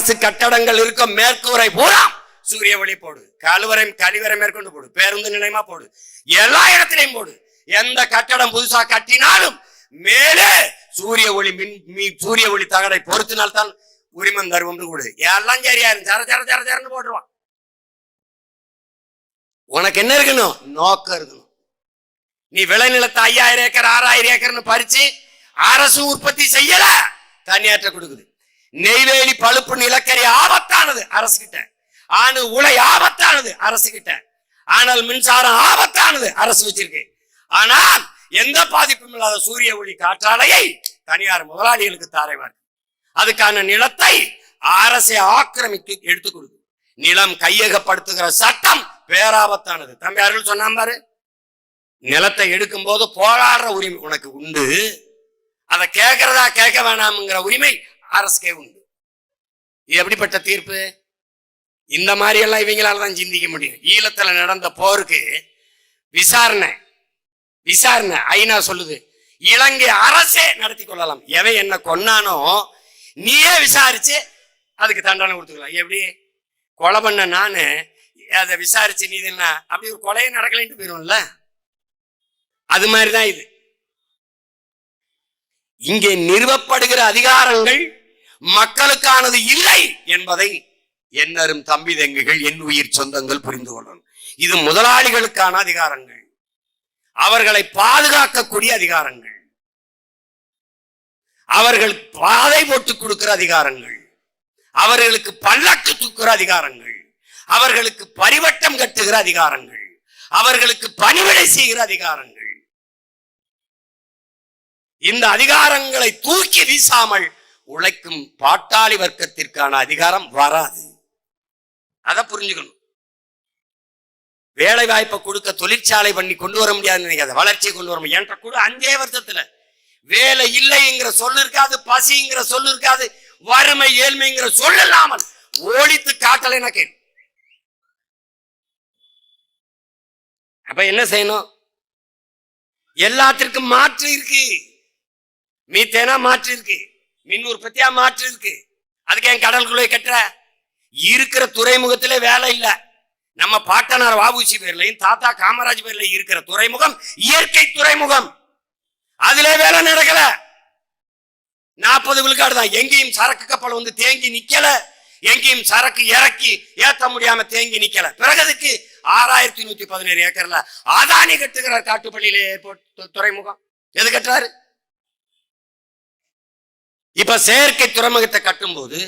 அரசு கட்டடங்கள் இருக்கும் மேற்கூரை பூரா சூரிய ஒளி போடு கழுவரையும் கழிவறை மேற்கொண்டு போடு பேருந்து நிலையமா போடு எல்லா இடத்திலையும் போடு. எந்த கட்டடம் புதுசா கட்டினாலும் மேலே சூரிய ஒளி மின் சூரிய ஒளி தகடை பொறுத்தினால்தான் உரிமம் தருவோம்னு கொடு. எல்லாம் சரியா இருந்து சர சர சர சரன்னு போட்டுருவான். உனக்கு என்ன இருக்கணும்? நோக்கம் இருக்கணும். நீ விளைநிலத்தை ஐயாயிரம் ஏக்கர் ஆறாயிரம் ஏக்கர்னு பறிச்சு அரசு உற்பத்தி செய்யல தனியாற்ற கொடுக்குது. நெய்வேலி பழுப்பு நிலக்கரி ஆபத்தானது அரசு கிட்ட ஆணு உலை ஆபத்தானது அரசு கிட்ட ஆனால் மின்சாரம் ஆபத்தானது அரசு வச்சிருக்கு. ஆனால் எந்த பாதிப்பும் இல்லாத சூரிய ஒளி காற்றாலையை தனியார் முதலாளிகளுக்கு தாரைவார் அதுக்கான நிலத்தை அரசை ஆக்கிரமித்து எடுத்துக் கொடுக்கும் நிலம் கையகப்படுத்துகிற சட்டம் பேராபத்தானது. தம்பி அருள் சொன்னான் பாரு. நிலத்தை எடுக்கும் போது போராடுற உரிமை உனக்கு உண்டு. அதை கேட்கறதா கேட்க வேணாம்ங்கிற உரிமை அரசுக்கே உண்டு. இது எப்படிப்பட்ட தீர்ப்பு? இந்த மாதிரி எல்லாம் இவங்களால தான் சிந்திக்க முடியும். ஈழத்துல நடந்த போருக்கு விசாரணை விசாரணை ஐநா சொல்லுது இலங்கை அரசே நடத்தி கொள்ளலாம். எவன் என்ன கொன்னானோ நீயே விசாரிச்சு அதுக்கு தண்டனை கொடுத்துக்கலாம். எப்படி? கொலை பண்ண நானு அதை விசாரிச்சு நீ என்ன அப்படி ஒரு கொலையே நடக்கலைன்ட்டு போயிடும்ல அது மாதிரிதான் இது. இங்கே நிறுவப்படுகிற அதிகாரங்கள் மக்களுக்கானது இல்லை என்பதை என்னரும் தம்பி தெங்குகள் என் உயிர் சொந்தங்கள் புரிந்து கொள்ளணும். இது முதலாளிகளுக்கான அதிகாரங்கள். அவர்களை பாதுகாக்கக்கூடிய அதிகாரங்கள். அவர்கள் பாதை போட்டு கொடுக்கிற அதிகாரங்கள். அவர்களுக்கு பல்லக்கு தூக்குற அதிகாரங்கள். அவர்களுக்கு பரிவட்டம் கட்டுகிற அதிகாரங்கள். அவர்களுக்கு பணிவிடை செய்கிற அதிகாரங்கள். இந்த அதிகாரங்களை தூக்கி வீசாமல் உழைக்கும் பாட்டாளி வர்க்கத்திற்கான அதிகாரம் வராது. அதை புரிஞ்சுக்கணும். வேலை வாய்ப்பை கொடுக்க தொழிற்சாலை பண்ணி கொண்டு வர முடியாதுன்னு நினைக்காத. வளர்ச்சியை கொண்டு வர என்ற கூட அஞ்சே வருஷத்துல. வேலை இல்லைங்கிற சொல்லு இருக்காது பசிங்கிற சொல்லு இருக்காது வறுமை ஏழ்மைங்கிற சொல் இல்லாமல் ஓடித்து காட்டலைன்னா எனக்கு அப்ப என்ன செய்யணும்? எல்லாத்திற்கும் மாற்று இருக்கு. மீத்தேனா மாற்று இருக்கு. மின் உற்பத்தியா மாற்றிருக்கு அதுக்கு ஏன் கடலுக்குள்ளே கட்டுற? இருக்கிற துறைமுகத்திலே வேலை இல்ல. நம்ம பாட்டனார் வாபுசி பேர்லையும் தாத்தா காமராஜ் பேர்ல இருக்கிற துறைமுகம் இயற்கை துறைமுகம். அதுல வேலை நடக்கல. நாற்பது விழுக்காடு தான். எங்கேயும் சரக்கு கப்பல் வந்து தேங்கி நிக்கல. எங்கேயும் சரக்கு இறக்கி ஏத்த முடியாம தேங்கி நிக்கல. பிறகு அதுக்கு ஆறாயிரத்தி நூத்தி பதினேழு ஏக்கர்ல அதானி கட்டுகிறார் காட்டுப்பள்ளியில ஏர்போர்ட் துறைமுகம். எது கட்டுறாரு? இப்ப செயற்கை துறைமுகத்தை கட்டும்போது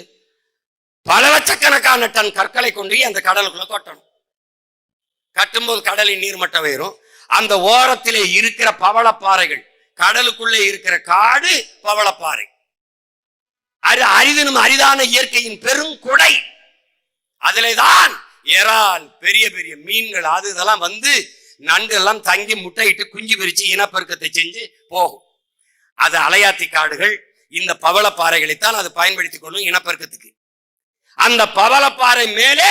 பல லட்சக்கணக்கான டன் கற்களை கொண்டு போய் அந்த கடலுக்குள்ள கொட்டணும். கட்டும்போது கடலின் நீர்மட்டம் உயரும். அந்த ஓரத்திலே இருக்கிற பவளப்பாறைகள் கடலுக்குள்ளே இருக்கிற காடு பவளப்பாறை. அது அரிதினும் அரிதான இயற்கையின் பெருங்குடை அதிலே தான் இறால் பெரிய பெரிய மீன்கள் அது இதெல்லாம் வந்து நண்டு எல்லாம் தங்கி முட்டையிட்டு குஞ்சு பிரிச்சு இனப்பெருக்கத்தை செஞ்சு போகும். அது அலையாத்தி காடுகள் இந்த பவளப்பாறைகளைத்தான் அது பயன்படுத்திக் கொள்ளும் இனப்பெருக்கத்துக்கு. அந்த பவளப்பாறை மேலே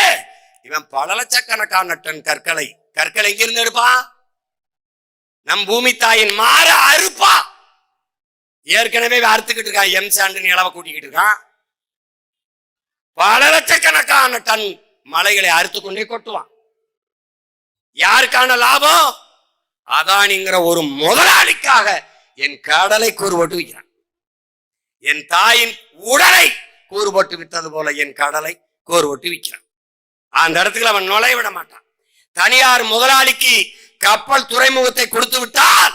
இவன் பல லட்சக்கணக்கான டன் கற்களை கற்களை எங்கிருந்து எடுப்பான் நம் பூமி தாயின் மாற அறுப்பா? ஏற்கனவே அறுத்துக்கிட்டு இருக்கான் எம் சாண்டு நிலவை கூட்டிக்கிட்டு இருக்கான் பல லட்சக்கணக்கான டன் மலைகளை அறுத்து கொண்டே கொட்டுவான். யாருக்கான லாபம்? அதானிங்கிற ஒரு முதலாளிக்காக என் கடலை கூறுபட்டு வைக்கிறான் என் தாயின் உடலை கூறுபட்டு விட்டது போல என் கடலை கூறுபட்டு விற்கிறான் அந்த இடத்துக்கு அவன் நுழைய விட மாட்டான். தனியார் முதலாளிக்கு கப்பல் துறைமுகத்தை கொடுத்து விட்டால்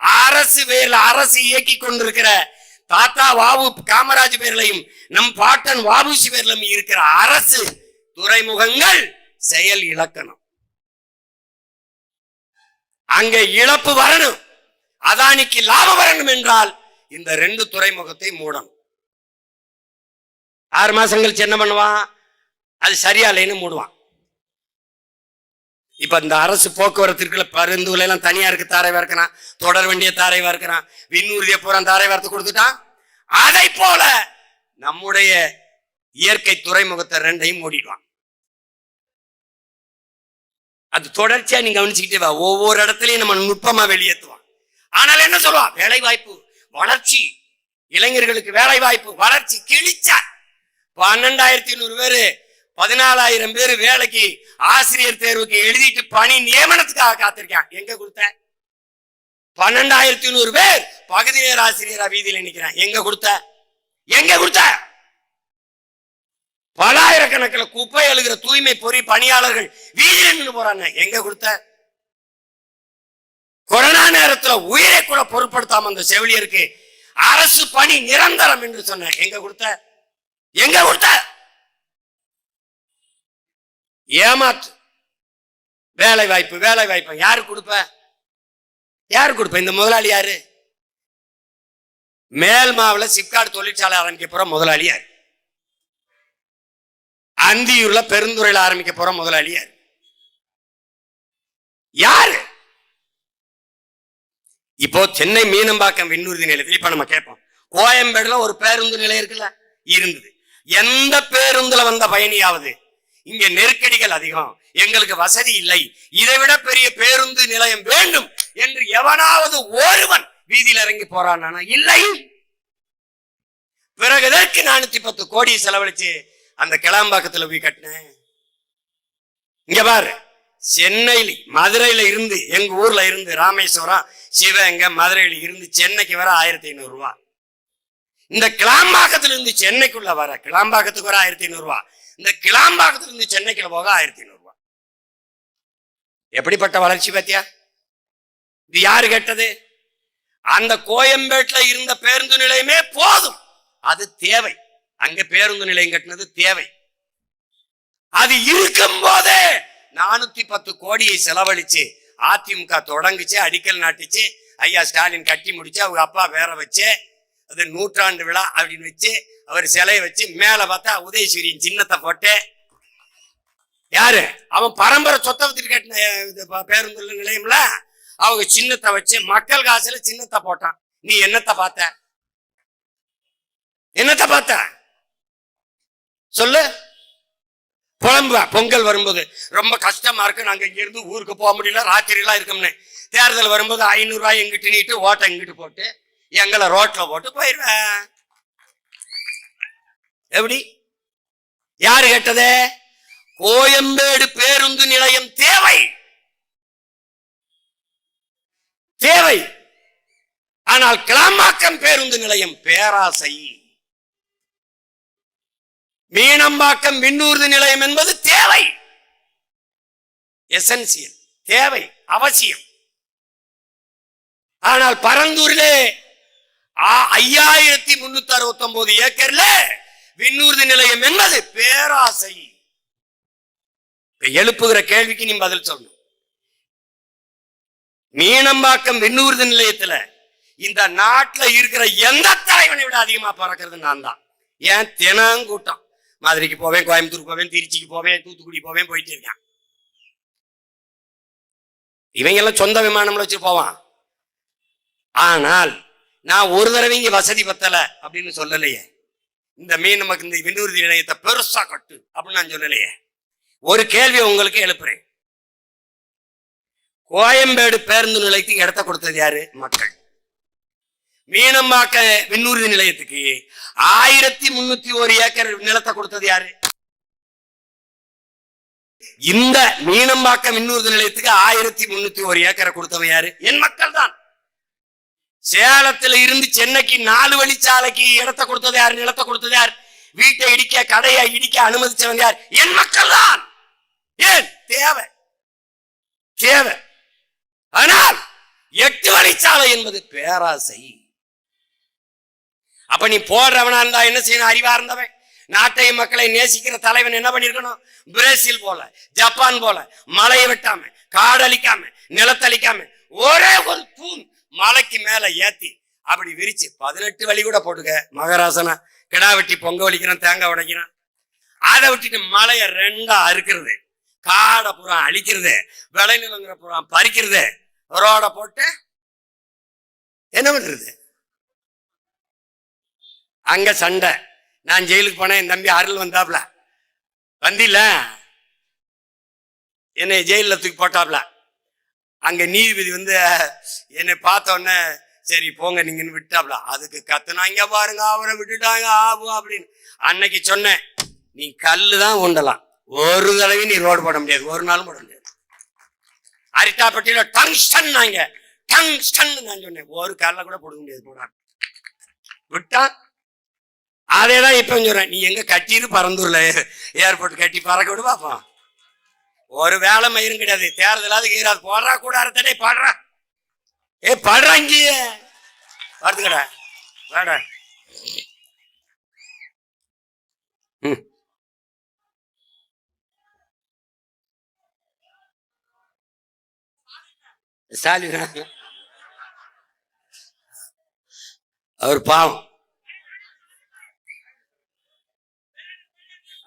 அரசு வேல் அரசு இயக்கி கொண்டிருக்கிற தாத்தா வாவு காமராஜ் பேர்லையும் நம் பாட்டன் வாபுசி பேர்லையும் இருக்கிற அரசு துறைமுகங்கள் செயல் இலக்கணம் அங்க இழப்பு வரணும். அதானிக்கு லாபம் வரணும் என்றால் இந்த ரெண்டு துறைமுகத்தை மூடணும். ஆறு மாசம் கழிச்சு என்ன பண்ணுவான்? அது சரியா இல்லைன்னு மூடுவான். இப்ப இந்த அரசு போக்குவரத்திற்குள்ள பரிந்துரை எல்லாம் தனியாருக்கு தாரைவா இருக்கிறான் தொடர் வண்டிய தாரைவா இருக்கிறான் விண்ணூர்திய பூரா தாரைவாரத்தை கொடுத்துட்டான் அதை போல நம்முடைய இயற்கை துறைமுகத்தை ரெண்டையும் மூடிடுவான். அது தொடர்ச்சியா நீங்க கவனிச்சுக்கிட்டே வா. ஒவ்வொரு இடத்துலயும் நம்ம நுட்பமா வெளியேற்றுவான் ஆனால் என்ன சொல்லுவான்? வேலை வாய்ப்பு வளர்ச்சி. இளைஞர்களுக்கு வேலை வாய்ப்பு வளர்ச்சி கிழிச்சார். பன்னெண்டாயிரத்தி ஐநூறு பேரு பதினாலாயிரம் பேர் வேலைக்கு ஆசிரியர் தேர்வுக்கு எழுதிட்டு பணி நியமனத்துக்காக காத்திருக்கான் எங்க கொடுத்த? பன்னெண்டாயிரத்தி நூறு பேர் பகுதி நேர ஆசிரியரா வீதியில் நிற்கிறான் எங்க கொடுத்த? எங்க கொடுத்த? பலாயிரக்கணக்கில் குப்பை எழுகிற தூய்மை பொறி பணியாளர்கள் வீதியில் நின்று போறாங்க. எங்க கொடுத்த? கொரோனா நேரத்துல உயிரை கூட பொருட்படுத்தாம அந்த செவிலியருக்கு அரசு பணி நிரந்தரம் என்று சொன்ன. எங்க கொடுத்த? எங்க கொடுத்த? ஏமாற்று. வேலை வாய்ப்பு வேலை வாய்ப்பு யாரு கொடுப்ப? யாரு கொடுப்ப? இந்த முதலாளி யாரு? மேல் மாவுல சிப்காட் தொழிற்சாலை ஆரம்பிக்க போற முதலாளி யாரு? அந்தியூர்ல பெருந்துறையில ஆரம்பிக்க போற முதலாளி யாரு? யாரு? இப்போ சென்னை மீனம்பாக்கம் விண்ணூர்தி நிலையத்தில் இப்ப நம்ம கேட்போம். கோயம்பேடுல ஒரு பேருந்து நிலையம் இருக்குல்ல? இருந்தது. எந்த பேருந்துல வந்த பயணியாவது? இங்க நெருக்கடிகள் அதிகம். எங்களுக்கு வசதி இல்லை. இதை விட பெரிய பேருந்து நிலையம் வேண்டும் என்று எவனாவது ஒருவன் வீதியில் இறங்கி போறான் இல்லை. பிறகு எதற்கு நானூத்தி பத்து கோடி செலவழிச்சு அந்த கிளாம்பாக்கத்துல போய் கட்டினேன்? இங்க பாரு. சென்னையில மதுரையில இருந்து எங்க ஊர்ல இருந்து ராமேஸ்வரம் சிவகங்கை மதுரையில இருந்து சென்னைக்கு வர ஆயிரத்தி ஐநூறுரூவா இந்த கிளாம்பாக்கத்திலிருந்து சென்னைக்குள்ள வர கிளாம்பாக்கத்துக்கு வர ஆயிரத்தி ஐநூறுரூவா இந்த கிளாம்பாக்கத்திலிருந்து சென்னைக்குள்ள போக ஆயிரத்தி ஐநூறு ரூபா. எப்படிப்பட்ட வளர்ச்சி பத்தியா? இது யாரு கேட்டது? அந்த கோயம்பேட்டுல இருந்த பேருந்து நிலையமே போதும். அது தேவை. அங்க பேருந்து நிலையம் கட்டினது தேவை. அது இருக்கும் போதே நானூத்தி பத்து கோடியை செலவழிச்சு அதிமுக தொடங்குச்சு அடிக்கல் நாட்டுச்சு. ஐயா ஸ்டாலின் கட்டி முடிச்சு அவங்க அப்பா வேற வச்சு அது நூற்றாண்டு விழா அப்படின்னு வச்சு அவர் சிலையை வச்சு மேல பார்த்தா உதயசூரியன் சின்னத்தை போட்டு. யாரு? அவன் பரம்பரை சொத்தை வச்சுட்டு கட்டின பேருந்து நிலையம்ல அவங்க சின்னத்தை வச்சு மக்கள் காசுல சின்னத்தை போட்டான். நீ என்னத்தை பார்த்த? என்னத்தை பார்த்த? சொல்லு. புலம்புவேன் பொங்கல் வரும்போது. ரொம்ப கஷ்டமா இருக்கு. நாங்க இங்கிருந்து ஊருக்கு போக முடியல. ராத்திரிலாம் இருக்கோம்னு. தேர்தல் வரும்போது ஐநூறுரூவா எங்கிட்டு நீட்டு ஓட்டை எங்கிட்டு போட்டு எங்களை ரோட்ல போட்டு போயிடுவேன் எப்படி? யாரு கேட்டதே? கோயம்பேடு பேருந்து நிலையம் தேவை. தேவை. ஆனால் கிளாமாக்கம் பேருந்து நிலையம் பேராசை. மீனம்பாக்கம் விண்ணூர்தி நிலையம் என்பது தேவை. எசன்சியல் தேவை அவசியம். ஆனால் பரந்தூரிலே ஐயாயிரத்தி முன்னூத்தி அறுபத்தி ஒன்பது ஏக்கர்ல விண்ணூர்தி நிலையம் என்பது பேராசை. எழுப்புகிற கேள்விக்கு நீ பதில் சொல்லணும் மீனம்பாக்கம் விண்ணூர்தி நிலையத்துல இந்த நாட்டுல இருக்கிற எந்த தலைவனை விட அதிகமா பறக்கிறது நான் தான் ஏன்? தினங்கூட்டம். மதுரைக்கு போவேன் கோயம்புத்தூர் போவேன் திருச்சிக்கு போவேன் தூத்துக்குடி போவேன் போயிட்டு இருக்கான். இவங்க எல்லாம் சொந்த விமானம்ல வச்சு போவான். ஆனால் நான் ஒரு தடவை இங்க வசதி பத்தல அப்படின்னு சொல்லலையே. இந்த மீன் நமக்கு இந்த விண்ணூர்தி நிலையத்தை பெருசா கட்டு அப்படின்னு நான் சொல்லலையே. ஒரு கேள்வியை உங்களுக்கு எழுப்புறேன். கோயம்பேடு பேருந்து நிலையத்துக்கு இடத்த கொடுத்தது யாரு? மக்கள். மீனம்பாக்க விண்ணூர்தி நிலையத்துக்கு ஆயிரத்தி முன்னூத்தி ஒரு ஏக்கர் நிலத்தை கொடுத்தது யாரு? இந்த மீனம்பாக்க விண்ணூர்தி நிலையத்துக்கு ஆயிரத்தி முன்னூத்தி ஒரு ஏக்கரை கொடுத்தவன் யாரு? என் மக்கள் தான் சேலத்துல இருந்து சென்னைக்கு நாலு வழிச்சாலைக்கு இடத்தை கொடுத்தது யார்? நிலத்தை கொடுத்தது யார்? வீட்டை இடிக்க கடையை இடிக்க அனுமதிச்சவன் யார்? என் மக்கள் தான் ஏன்? தேவை. தேவை. ஆனால் எட்டு வழிச்சாலை என்பது பேராசை. அப்ப நீ போடுறவனா இருந்தா என்ன செய்யணும்? அறிவா இருந்தவன். நாட்டை மக்களை நேசிக்கிற தலைவன் என்ன பண்ணிருக்கணும்? பிரேசில் போல ஜப்பான் போல மலையை வெட்டாம காடழிக்காம நிலத்தளிக்காம ஒரே ஒரு தூண் மலைக்கு மேல ஏத்தி அப்படி விரிச்சு பதினெட்டு வழி கூட போட்டுக்க. மகராசனா கிடா வெட்டி பொங்க வலிக்கிறான் தேங்காய் உடைக்கிறான். அதை விட்டுட்டு மலையை ரெண்டா அறுக்கிறது. காடை புறா அழிக்கிறது. விளைநிலங்கிற புறா பறிக்கிறது. ரோட போட்டு என்ன பண்றது? அங்கே சண்டை. நான் ஜெயிலுக்கு போனேன் என் தம்பி அருள் வந்தாப்ல. வந்தில. என்னை ஜெயிலில் தூக்கி போட்டாப்ல. அங்கே நீதிபதி வந்து என்னை பார்த்த உடனே சரி போங்க நீங்கன்னு விட்டாப்ல. அதுக்கு கத்துனாங்க பாருங்க அவரை விட்டுட்டாங்க ஆபு அப்படின்னு. அன்னைக்கு சொன்னேன் நீ கல்லு தான் உண்டலாம் ஒரு தடவை நீ ரோடு போட முடியாது ஒரு நாளும் போட முடியாது. அரிட்டாப்பட்டியில டங்ஸ்டன் நாங்க டங்ஸ்டன் நான் சொன்னேன் ஒரு கல்ல கூட போட முடியாது போடா. விட்டான் அதே தான் இப்போ சொல்கிறேன் நீ எங்க கட்டின்னு பரந்தூர்ல ஏர்போர்ட் கட்டி பறக்க விடு பார்ப்போம் ஒரு வேலை மயிரும் கிடையாது. தேர்தலாவது கீராது போடுறா கூடாரத்தடே பாடுறா. ஏ படுறா இங்கேயே. வருதுக்கடா வாடா. ம். ஸ்டாலின் அவர் பாவம்.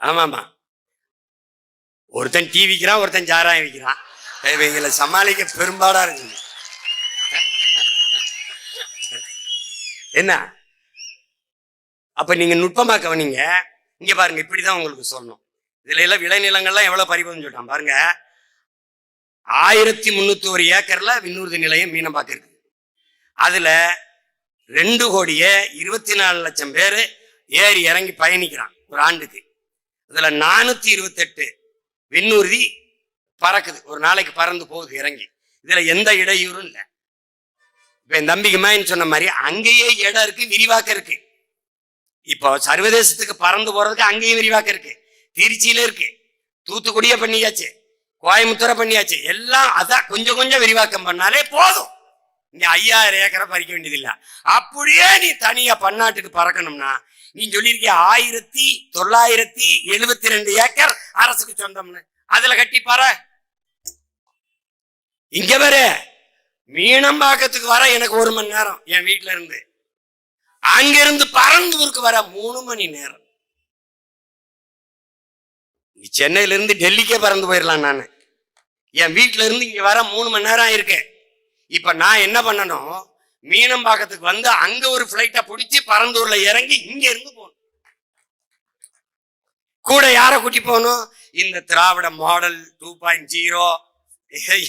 ஆமாமா. ஒருத்தன் டீ விற்கிறான் ஒருத்தன் சாராயம் விற்கிறான் இவங்களை சமாளிக்க பெரும்பாடா இருக்குது என்ன? அப்ப நீங்க நுட்பமா கவனிங்க. இங்க பாருங்க இப்படிதான் உங்களுக்கு சொல்லணும். இதுல எல்லாம் விளைநிலங்கள்லாம் எவ்வளவு பறிபோதுன்னு சொல்லிட்டான். பாருங்க. ஆயிரத்தி முன்னூத்தி ஒரு ஏக்கர்ல விண்ணூர்தி நிலையம் மீனம்பாக்கம் இருக்கு. அதுல ரெண்டு கோடியே இருபத்தி நாலு லட்சம் பேர் ஏறி இறங்கி பயணிக்கிறான் ஒரு ஆண்டுக்கு. இதுல நானூத்தி இருபத்தெட்டு விண்ணூர்தி பறக்குது. ஒரு நாளைக்கு பறந்து போகுது இறங்கி. இதுல எந்த இடையூறும் இல்லை. இப்ப என் தம்பிக்கு மேன்னு சொன்ன மாதிரி அங்கேயே இடம் இருக்கு விரிவாக்கம் இருக்கு. இப்போ சர்வதேசத்துக்கு பறந்து போறதுக்கு அங்கேயும் விரிவாக்கம் இருக்கு. திருச்சியில இருக்கு. தூத்துக்குடியே பண்ணியாச்சு. கோயம்புத்தூரை பண்ணியாச்சு. எல்லாம் அதான் கொஞ்சம் கொஞ்சம் விரிவாக்கம் பண்ணாலே போதும். நீ ஐயாயிரம் ஏக்கரை பறிக்க வேண்டியது அப்படியே நீ தனியா பன்னாட்டுக்கு பறக்கணும்னா நீ சொல்லியிருக்கிய ஆயிரத்தி தொள்ளாயிரத்தி எழுபத்தி ரெண்டு ஏக்கர் அரசுக்கு சொந்தம்னு. அதுல கட்டி பாற இங்க மீனம் மீனம்பாக்கத்துக்கு வர எனக்கு ஒரு மணி நேரம் என் வீட்டுல இருந்து. அங்கிருந்து பரந்தூருக்கு வர மூணு மணி நேரம். நீ சென்னையில இருந்து டெல்லிக்கே பறந்து போயிடலாம் நான். என் வீட்டுல இருந்து இங்க வர மூணு மணி நேரம் ஆயிருக்கேன் இப்ப நான் என்ன பண்ணணும்? மீனம்பாக்கத்துக்கு வந்து அங்க ஒரு பிளைட்டை பிடிச்சி பரந்தூர்ல இறங்கி இங்க இருந்து போகணும். கூட யாரை கூட்டி போகணும்? இந்த Dravida model two point zero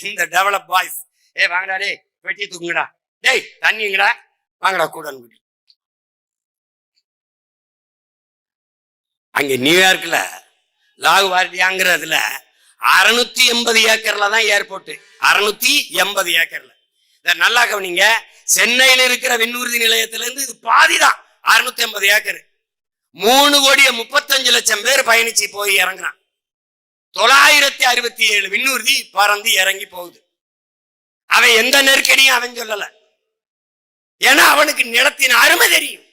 இந்த டெவலப் பாய்ஸ் ஏ வாங்கடா டே வெட்டி தூங்குடா டேய் தண்ணிங்கடா வாங்கடா கூட கூட்டி அங்க நியூயார்க்ல லாகுவார்டியாங்கிறதுல அறுநூத்தி எண்பது ஏக்கர்ல தான் ஏர்போர்ட் அறுநூத்தி எண்பது ஏக்கர்ல. நல்லா கவனிங்க. சென்னையில இருக்கிற விண்ணூர்தி நிலையத்திலிருந்து இது பாதிதான். அறுநூத்தி ஐம்பது ஏக்கர். மூணு கோடியே முப்பத்தஞ்சு லட்சம் பேர் பயணிச்சு போய் இறங்குறான். தொள்ளாயிரத்தி அறுபத்தி ஏழு விண்ணூர்தி பறந்து இறங்கி போகுது. அவன் எந்த நெருக்கடியும் அவன் சொல்லல. ஏன்னா அவனுக்கு நிலத்தின் அருமை தெரியும்.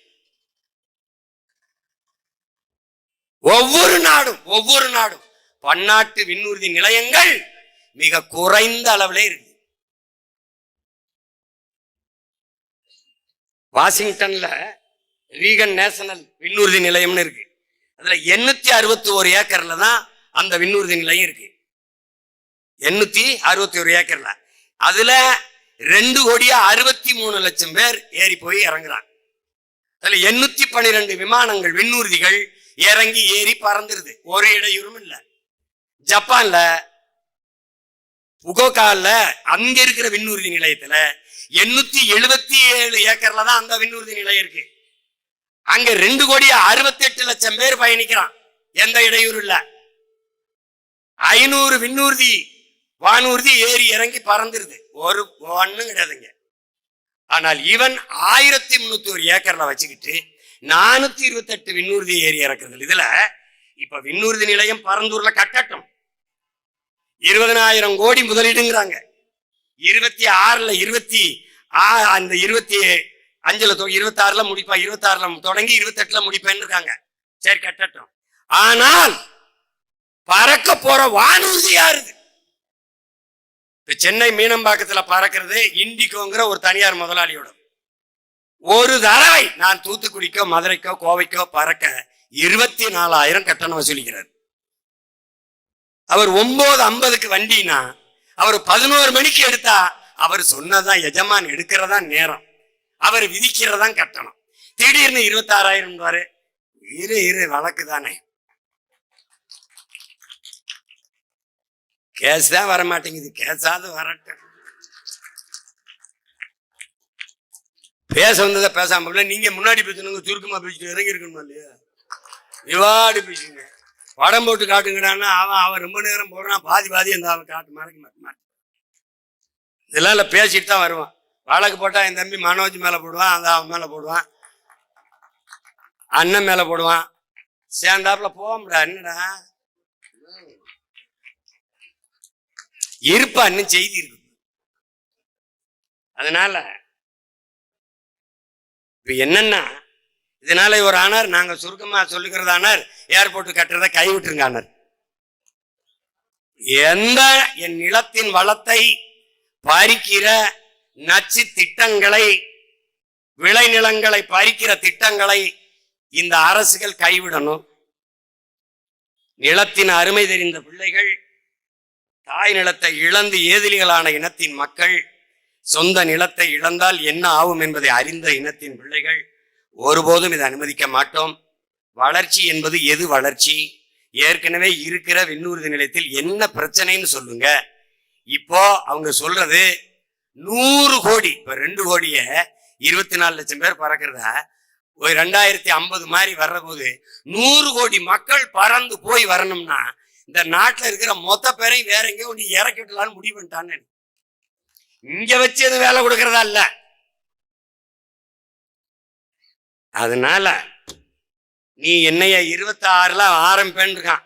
ஒவ்வொரு நாடும் ஒவ்வொரு நாடும். பன்னாட்டு விண்ணூர்தி நிலையங்கள் மிக குறைந்த அளவுல இருக்கு. வாஷிங்டன்ல ரீகன் நேஷனல் விண்ணூர்தி நிலையம்னு இருக்கு. அதுல எண்ணூத்தி அறுபத்தி ஒரு ஏக்கர்ல தான் அந்த விண்ணூர்தி நிலையம் இருக்கு. எண்ணூத்தி அறுபத்தி ஒரு ஏக்கர்ல. அதுல ரெண்டு கோடியா அறுபத்தி மூணு லட்சம் பேர் ஏறி போய் இறங்குறாங்க. அதுல எண்ணூத்தி பன்னிரெண்டு விமானங்கள் விண்ணூர்திகள் இறங்கி ஏறி பறந்துருது. ஒரு இடையூறும் இல்லை. ஜப்பான்ல புகோகால அங்க இருக்கிற விண்ணூர்தி நிலையத்துல எண்ணூத்தி எழுபத்தி ஏழு ஏக்கர்ல தான் அந்த விண்ணூர்தி நிலையம் இருக்கு. அங்க ரெண்டு கோடி அறுபத்தி எட்டு லட்சம் பேர் பயணிக்கிறான். எந்த இடையூறு இல்ல. ஐநூறு விண்ணூர்தி வானூர்தி ஏறி இறங்கி பறந்துருது. ஒரு ஒண்ணும் கிடையாதுங்க. ஆனால் இவன் ஆயிரத்தி முன்னூத்தி ஒரு ஏக்கர்ல வச்சுக்கிட்டு நானூத்தி இருபத்தி எட்டு விண்ணூர்தி ஏறி இறக்குறது. இதுல இப்ப விண்ணூர்தி நிலையம் பரந்தூர்ல கட்டட்டும். இருபதனாயிரம் கோடி முதலீடுங்கிறாங்க. இருபத்தி ஆறுல இருபத்தி ஆ- அந்த இருபத்தி அஞ்சுல தொ- இருபத்தி ஆறுல முடிப்பா இருபத்தி ஆறுல தொடங்கி இருபத்தி எட்டுல முடிப்பேன்னு இருக்காங்க. சரி கட்டட்டும். ஆனால் பறக்க போற வானூர்தி யாருது இப்ப சென்னை மீனம்பாக்கத்துல பறக்கிறது இண்டிகோங்கிற ஒரு தனியார் முதலாளியோட. ஒரு தடவை நான் தூத்துக்குடிக்கோ மதுரைக்கோ கோவைக்கோ பறக்க இருபத்தி நாலாயிரம் கட்டணம் வசூலிக்கிறார். அவர் ஒன்பது ஐம்பதுக்கு வண்டினா அவர் பதினோரு மணிக்கு எடுத்தா அவர் சொன்னதான் எஜமான் எடுக்கிறதா நேரம். அவர் விதிக்கிறதான் கட்டணம். திடீர்னு இருபத்தாறாயிரம் பாரு. இரு இரு வழக்கு தானே. கேஸ் தான் வர மாட்டேங்குது கேஸாவது வரட்டும். பேச வந்ததை பேசாம நீங்க முன்னாடி பேசணுங்க சுருக்கமா பேசிட்டு இறங்கி இருக்கணுமா இல்லையா? விவாடி பேசுங்க. படம் போட்டு காட்டுங்கடான்னா அவன் அவன் ரொம்ப நேரம் போடுறான் பாதி பாதி அந்த அவன் காட்டு மறக்க மாட்டான் இதெல்லாம் இல்லை பேசிட்டு தான் வருவான். வழக்கு போட்டால் என் தம்பி மனோஜ் மேலே போடுவான் அந்த அவன் மேலே போடுவான். அண்ணன் மேலே போடுவான். சேர்ந்தாப்புல போகமுடா என்னடா? இருப்பா இன்னும் செய்தி இருக்கு. அதனால இப்போ என்னன்னா இதனால ஒரு ஆனார். நாங்க சுருக்கமா சொல்லுகிறது ஆனார். ஏர்போர்ட் கட்டுறதை கைவிட்டுருங்க ஆனார். எந்த என் நிலத்தின் வளத்தை பறிக்கிற நச்சு திட்டங்களை விளைநிலங்களை பறிக்கிற திட்டங்களை இந்த அரசுகள் கைவிடணும். நிலத்தின் அருமை தெரிந்த பிள்ளைகள் தாய் நிலத்தை இழந்து ஏதிலிகளான இனத்தின் மக்கள் சொந்த நிலத்தை இழந்தால் என்ன ஆகும் என்பதை அறிந்த இனத்தின் பிள்ளைகள் ஒருபோதும் இதை அனுமதிக்க மாட்டோம். வளர்ச்சி என்பது எது வளர்ச்சி? ஏற்கனவே இருக்கிற விண்ணூர்தி நிலையத்தில் என்ன பிரச்சனைன்னு சொல்லுங்க. இப்போ அவங்க சொல்றது நூறு கோடி இப்போ ரெண்டு கோடிய இருபத்தி நாலு லட்சம் பேர் பறக்கிறத ஒரு ரெண்டாயிரத்தி ஐம்பது மாதிரி வர்ற போது நூறு கோடி மக்கள் பறந்து போய் வரணும்னா இந்த நாட்டில் இருக்கிற மொத்த பேரையும் வேற எங்கேயோ நீ இறக்கி விடலான்னு முடிவு பண்ணிட்டான்னு இங்க வச்சு எதுவும் வேலை கொடுக்கறதா இல்லை. அதனால நீ என்னைய இருபத்தி ஆறுல ஆரம்பிப்பேன்னு இருக்கான்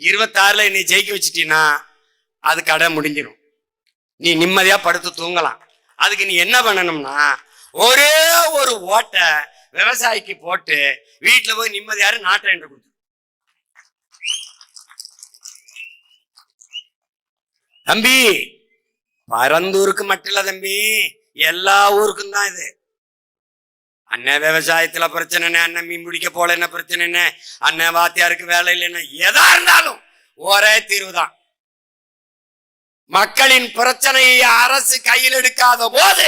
இருபத்தாறுல என்னை ஜெயிக்க வச்சிட்டீன்னா அது கடை முடிஞ்சிடும் நீ நிம்மதியா படுத்து தூங்கலாம். அதுக்கு நீ என்ன பண்ணணும்னா ஒரே ஒரு ஓட்டை விவசாயிக்கு போட்டு வீட்டுல போய் நிம்மதியாரு நாட்டை என்று கொடுத்து தம்பி பரந்தூருக்கு மட்டும் இல்ல தம்பி எல்லா ஊருக்கும் தான் இது. அண்ணன் விவசாயத்துல பிரச்சனை என்ன? அண்ணன் மீன் பிடிக்க போல என்ன பிரச்சனை என்ன? அண்ணன் வாத்தியாருக்கு வேலை இல்லைன்னு எதா இருந்தாலும் ஒரே தீர்வு தான் மக்களின் பிரச்சனையை அரசு கையில் எடுக்காத போது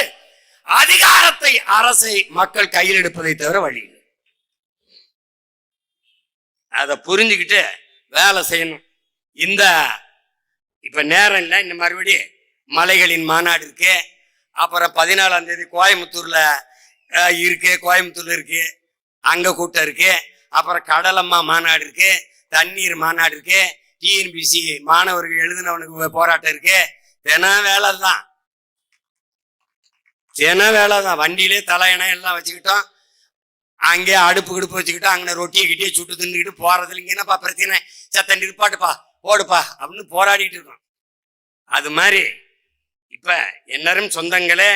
அதிகாரத்தை அரசை மக்கள் கையில் எடுப்பதை தவிர வழி அதை புரிஞ்சுக்கிட்டு வேலை செய்யணும். இந்த இப்ப நேரம் இல்லை இன்னும் மறுபடியும் மலைகளின் மாநாடு இருக்கு. அப்புறம் பதினாலாம் தேதி கோயம்புத்தூர்ல இருக்கு கோயம்புத்தூர் இருக்கு அங்க கூட்டம் இருக்கு அப்புறம் கடலம்மா மாநாடு இருக்கு தண்ணீர் மாநாடு இருக்கு டிஎன்பிசி மாணவர்கள் எழுதினவனுக்கு போராட்டம் இருக்கு தினம் வேலை தான். தினம் வேலை தான். வண்டியிலே தலையணம் எல்லாம் வச்சுக்கிட்டோம். அங்கே அடுப்பு கிடுப்பு வச்சுக்கிட்டோம். அங்கே ரொட்டியை கிட்டியை சுட்டு தின்னுக்கிட்டு போறதுல இங்க என்னப்பா பிரச்சனை? சத்த நிற்பாட்டுப்பா ஓடுப்பா அப்படின்னு போராடிட்டு இருக்கோம். அது மாதிரி இப்ப எல்லாரும் சொந்தங்களே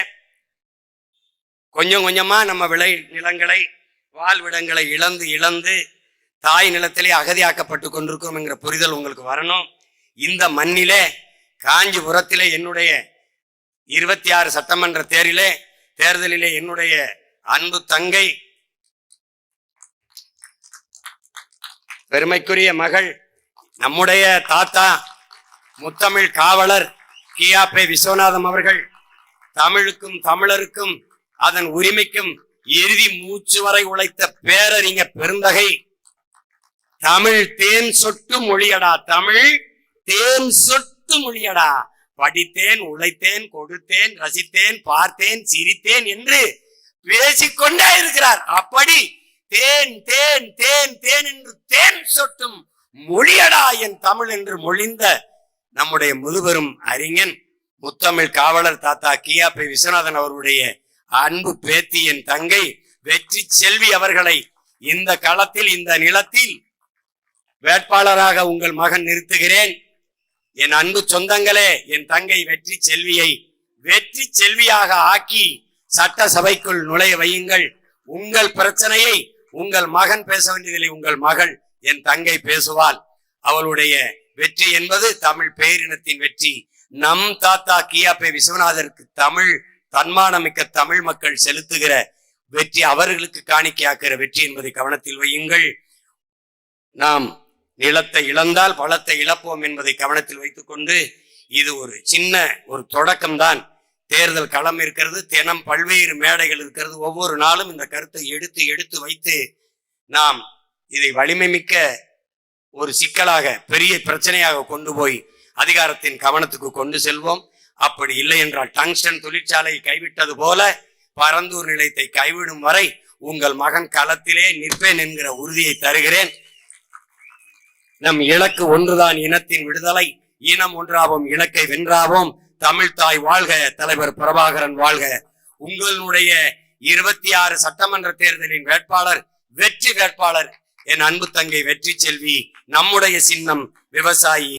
கொஞ்சம் கொஞ்சமாக நம்ம விளை நிலங்களை வாழ்விடங்களை இழந்து இழந்து தாய் நிலத்திலே அகதியாக்கப்பட்டு கொண்டிருக்கோம் என்கிற புரிதல் உங்களுக்கு வரணும். இந்த மண்ணிலே காஞ்சிபுரத்திலே என்னுடைய இருபத்தி ஆறு சட்டமன்ற தேரிலே தேர்தலிலே என்னுடைய அன்பு தங்கை பெருமைக்குரிய மகள் நம்முடைய தாத்தா முத்தமிழ் காவலர் கியாப்பே விஸ்வநாதம் அவர்கள் தமிழுக்கும் தமிழருக்கும் அதன் உரிமைக்கும் இறுதி மூச்சு வரை உழைத்த பேரறிஞர் பெருந்தகை தமிழ் தேன் சொட்டு மொழியடா தமிழ் தேன் சொட்டு மொழியடா. படித்தேன் உழைத்தேன் கொடுத்தேன் ரசித்தேன் பார்த்தேன் சிரித்தேன் என்று பேசிக்கொண்டே இருக்கிறார். அப்படி தேன் தேன் தேன் தேன் என்று தேன் சொட்டும் மொழியடா என் தமிழ் என்று மொழிந்த நம்முடைய முதுபெரும் அறிஞன் முத்தமிழ் காவலர் தாத்தா கியாபி விஸ்வநாதன் அவருடைய அன்பு பேத்தி என் தங்கை வெற்றி செல்வி அவர்களை இந்த களத்தில் இந்த நிலத்தில் வேட்பாளராக உங்கள் மகன் நிறுத்துகிறேன். என் அன்பு சொந்தங்களே என் தங்கை வெற்றி செல்வியை வெற்றி செல்வியாக ஆக்கி சட்டசபைக்குள் நுழைய வையுங்கள். உங்கள் பிரச்சனையை உங்கள் மகன் பேச வேண்டியதில்லை உங்கள் மகள் என் தங்கை பேசுவாள். அவளுடைய வெற்றி என்பது தமிழ் பேரினத்தின் வெற்றி. நம் தாத்தா கியாப்பே விஸ்வநாதருக்கு தமிழ் தன்மானமிக்க தமிழ் மக்கள் செலுத்துகிற வெற்றி அவர்களுக்கு காணிக்கையாக்குற வெற்றி என்பதை கவனத்தில் வையுங்கள். நாம் நிலத்தை இழந்தால் பலத்தை இழப்போம் என்பதை கவனத்தில் வைத்துக்கொண்டு இது ஒரு சின்ன ஒரு தொடக்கம்தான். தேர்தல் களம் இருக்கிறது தினம் பல்வேறு மேடைகள் இருக்கிறது. ஒவ்வொரு நாளும் இந்த கருத்தை எடுத்து எடுத்து வைத்து நாம் இதை வலிமை மிக்க ஒரு சிக்கலாக பெரிய பிரச்சனையாக கொண்டு போய் அதிகாரத்தின் கவனத்துக்கு கொண்டு செல்வோம். அப்படி இல்லை என்றால் டங்ஸ்டன் தொழிற்சாலை கைவிட்டது போல பரந்தூர் நிலையத்தை கைவிடும் வரை உங்கள் மகன் களத்திலே நிற்பேன் என்கிற உறுதியை தருகிறேன். நம் இலக்கு ஒன்றுதான் இனத்தின் விடுதலை. இனம் ஒன்றாவோம் இலக்கை வென்றாவோம். தமிழ் தாய் வாழ்க தலைவர் பிரபாகரன் வாழ்க. உங்களுடைய இருபத்தி ஆறு சட்டமன்ற தேர்தலின் வேட்பாளர் வெற்றி வேட்பாளர். என் அன்பு தங்கை வெற்றி செல்வி நம்முடைய சின்னம் விவசாயி.